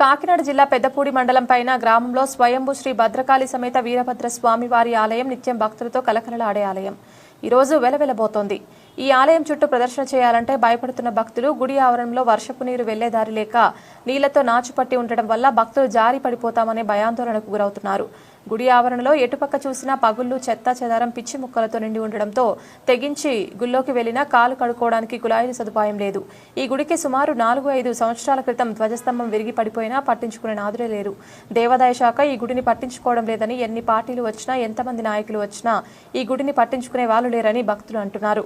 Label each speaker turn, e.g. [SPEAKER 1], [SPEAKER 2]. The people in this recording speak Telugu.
[SPEAKER 1] కాకినాడ జిల్లా పెద్దపూడి మండలం పైన గ్రామంలో స్వయంభు శ్రీ భద్రకాళి సమేత వీరభద్ర స్వామి వారి ఆలయం నిత్యం భక్తులతో కలకలలాడే ఆలయం. ఈరోజు వెలవెలబోతోంది. ఈ ఆలయం చుట్టూ ప్రదర్శన చేయాలంటే భయపడుతున్న భక్తులు గుడి ఆవరణలో వర్షపు నీరు వెళ్ళే దారి లేక నీళ్ళతో నాచుపట్టి ఉండటం వల్ల భక్తులు జారి పడిపోతామనే భయాందోళనకు గురవుతున్నారు. గుడి ఆవరణలో ఎటుపక్క చూసినా పగుళ్ళు చెత్త చెదారం పిచ్చి ముక్కలతో నిండి ఉండడంతో తెగించి గుళ్ళోకి వెళ్ళినా కాలు కడుక్కోవడానికి కుళాయిల సదుపాయం లేదు. ఈ గుడికి సుమారు నాలుగు ఐదు సంవత్సరాల క్రితం ధ్వజస్తంభం విరిగి పడిపోయినా పట్టించుకునే నాదులే లేరు. దేవాదాయ శాఖ ఈ గుడిని పట్టించుకోవడం లేదని ఎన్ని పార్టీలు వచ్చినా ఎంతమంది నాయకులు వచ్చినా ఈ గుడిని పట్టించుకునే వాళ్ళు లేరని భక్తులు అంటున్నారు.